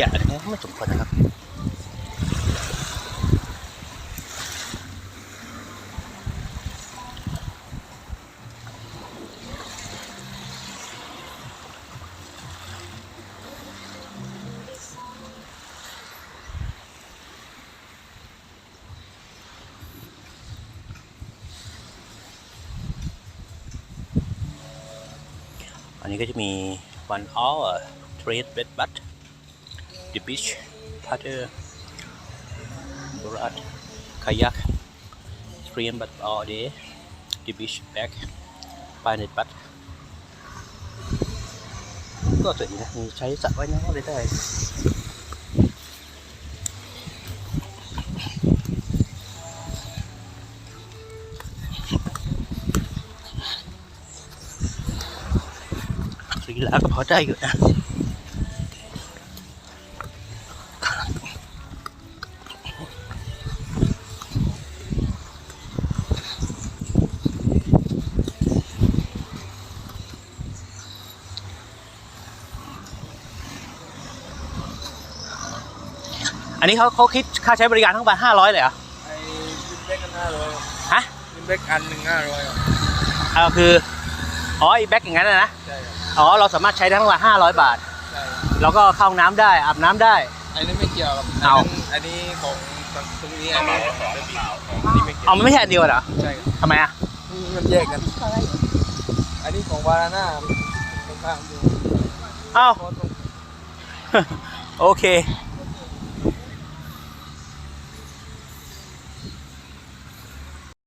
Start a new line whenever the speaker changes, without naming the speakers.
ยะอะไรเงี้ยไม่สมควรนะครับอันนี้ก็จะมี one hour trade bed but the beach paddle board kayak stream but all day the beach back pilot but ก็สวยดีนะมีใช้สระว่ายน้ำอะไรได้สีลาก็พอได้อยู่นะ อันนี้เขาเขาคิดค่าใช้บริการทั้งหมดห้าร้อยเลยเหรอ
ไอ้วินเบกกันห้าร้อย
ฮะ
วินเบกอันหนึ่งห้าร้อยครับ
เออคืออ๋อไอ้แบ็คอย่างนั้นนะนะ
ใช่ครับ
อ๋อเราสามารถใช้ได้ทั้งหมดห้าร้อยบาท
ใช่ครับ
แล้วก็เข้าห้องน้ำได้อาบน้ำได้
อันนี้ไม่เกี่ยวครับ
เอา
นนั้นอันนี้ของตรงนี้อันนี้อันนี้ไม่เกี่ยว
เอามันไม่ใช่อันเดียวเหรอ
ใช่ครับ
ทำไมอะ
มันแยกกัน อันนี้ของวาราน่าตรงข้ามดู
เอ้า
เพราะตรง
โอเค